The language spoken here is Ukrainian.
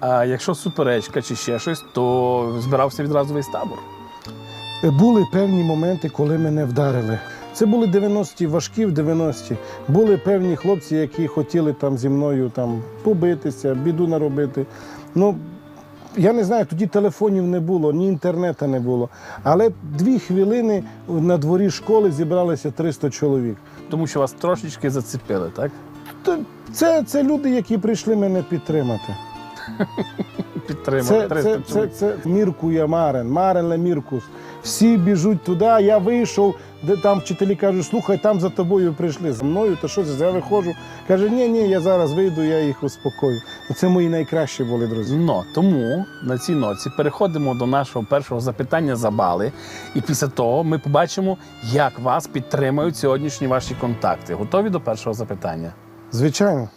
А якщо суперечка чи ще щось, то збирався відразу весь табор. Були певні моменти, коли мене вдарили. Це були 90-ті, важкі в 90-ті. Були певні хлопці, які хотіли там зі мною там побитися, біду наробити. Ну, я не знаю, тоді телефонів не було, ні інтернету не було. Але дві хвилини на дворі школи зібралося 300 чоловік. Тому що вас трошечки зацепили, так? Це, це люди, які прийшли мене підтримати. Підтримали. Це, 300 це, це, це Міркує Марен, Марен Ле Міркус. Всі біжуть туди, я вийшов, де там вчителі кажуть, слухай, там за тобою прийшли. За мною, то що це? Я виходжу. Каже, ні, ні, я зараз вийду, я їх успокою. Це мої найкращі були друзі. Ну, тому на цій ноці переходимо до нашого першого запитання за бали. І після того ми побачимо, як вас підтримують сьогоднішні ваші контакти. Готові до першого запитання? Звичайно.